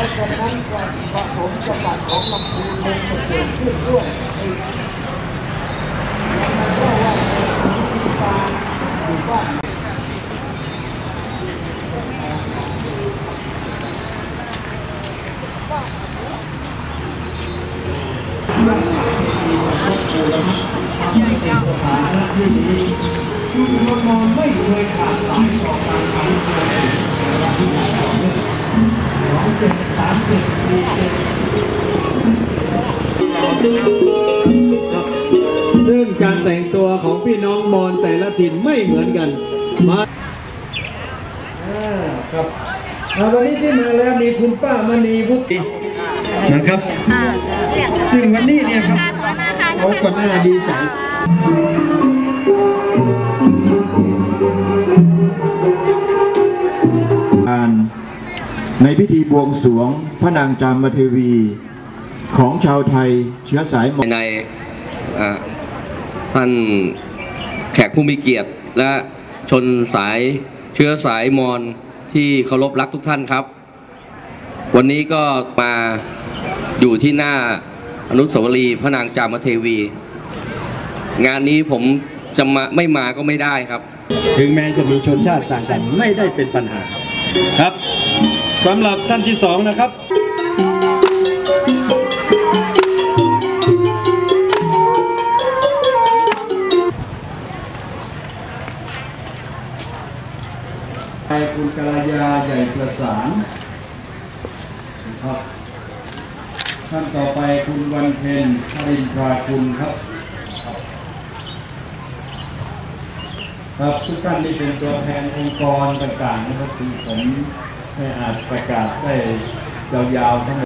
ราะฉะนั้นก็พระผมจังหวัดของลำพูนเลยจะเกิดขึ้นด้วยแล้วก็ว่ามีการหมู่บ้านสถานที่นี้ชุมชนมองไม่เคยขาดสาย เจ็ดสามเจ็ดสี่เจ็ดซึ่งการแต่งตัวของพี่น้องมอญแต่ละถิ่นไม่เหมือนกัน มาอ่าครับอ่าวันนี้ที่มาแล้วมีคุณป้ามณีพุทธินะครับ ซึ่งวันนี้เนี่ยครับเขาก็น่าดีใจ ในพิธีบวงสรวงพระนางจามเทวี ของชาวไทยเชื้อสายมอญในอ่าท่านแขกผู้มีเกียรติ และชนสายเชื้อสายมอญที่เคารพรักทุกท่านครับ วันนี้ก็มาอยู่ที่หน้าอนุสาวรีย์พระนางจามเทวี งานนี้ผมจะมาไม่มาก็ไม่ได้ครับ ถึงแม้จะมีชนชาติต่างกันไม่ได้เป็นปัญหาครับ สำหรับท่านที่สองนะครับไปคุณกรยาใหญ่ประสานครับ ท่านต่อไปคุณวันเพ็ญพรินทราคุณครับ ครับทุกท่านนี่เป็นตัวแทนองค์กรต่างๆนะครับที่ผม ไม่อาจประกาศได้ยาวๆทั้ง